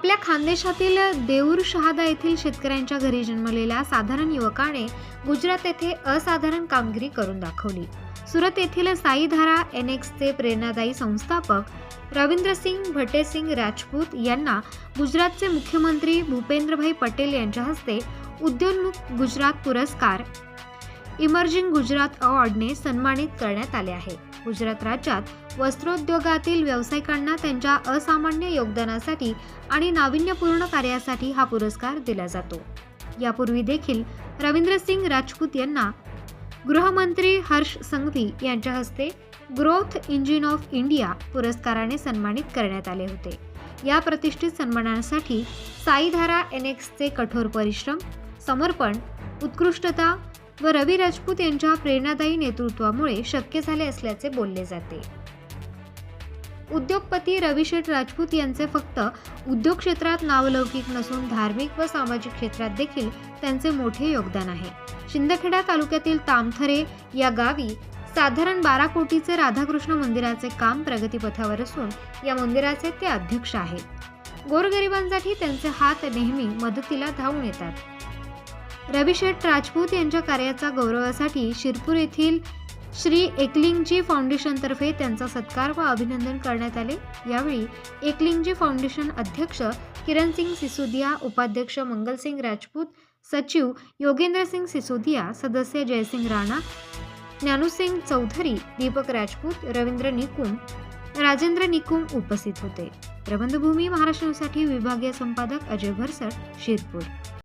आपल्या खानदेशातील देऊर शहादा येथील शेतकऱ्यांच्या घरी जन्मलेल्या साधारण युवकाने गुजरात येथे असाधारण कामगिरी करून दाखवली. सुरत येथील साईधारा एन एक्सचे प्रेरणादायी संस्थापक रवींद्रसिंग भटेसिंग राजपूत यांना गुजरातचे मुख्यमंत्री भूपेंद्रभाई पटेल यांच्या हस्ते उद्योन्मुख गुजरात पुरस्कार इमर्जिंग गुजरात अवॉर्डने सन्मानित करण्यात आले आहे. गुजरात राज्यात वस्त्रोद्योगातील व्यावसायिकांना त्यांच्या असामान्य योगदानासाठी आणि नाविन्यपूर्ण कार्यासाठी हा पुरस्कार दिला जातो. यापूर्वी देखील रवींद्रसिंग राजपूत यांना गृहमंत्री हर्ष संघवी यांच्या हस्ते ग्रोथ इंजिन ऑफ इंडिया पुरस्काराने सन्मानित करण्यात आले होते. या प्रतिष्ठित सन्मानासाठी साईधारा एन एक्सचे कठोर परिश्रम समर्पण उत्कृष्टता व रवी राजपूत यांच्या प्रेरणादायी नेतृत्वामुळे शक्य झाले असल्याचे बोलले जाते. उद्योगपती रविशेठ राजपूत यांचे फक्त उद्योग क्षेत्रात नावलौकिक नसून धार्मिक व सामाजिक क्षेत्रात देखील त्यांचे मोठे योगदान आहे. शिंदखेडा तालुक्यातील तामथरे या गावी साधारण बारा कोटीचे राधाकृष्ण मंदिराचे काम प्रगतीपथावर असून या मंदिराचे ते अध्यक्ष आहेत. गोरगरिबांसाठी त्यांचे हात नेहमी मदतीला धावून येतात. रविशेठ राजपूत यांच्या कार्याचा गौरवासाठी शिरपूर येथील श्री एकलिंगजी फाउंडेशनतर्फे त्यांचा सत्कार व अभिनंदन करण्यात आले. यावेळी एकलिंगजी फाउंडेशन अध्यक्ष किरणसिंग सिसोदिया उपाध्यक्ष मंगलसिंग राजपूत सचिव योगेंद्रसिंग सिसोदिया सदस्य जयसिंग राणा ज्ञानूसिंग चौधरी दीपक राजपूत रवींद्र निकुम राजेंद्र निकुम उपस्थित होते. प्रबंधभूमी महाराष्ट्रासाठी विभागीय संपादक अजय भरसट शिरपूर.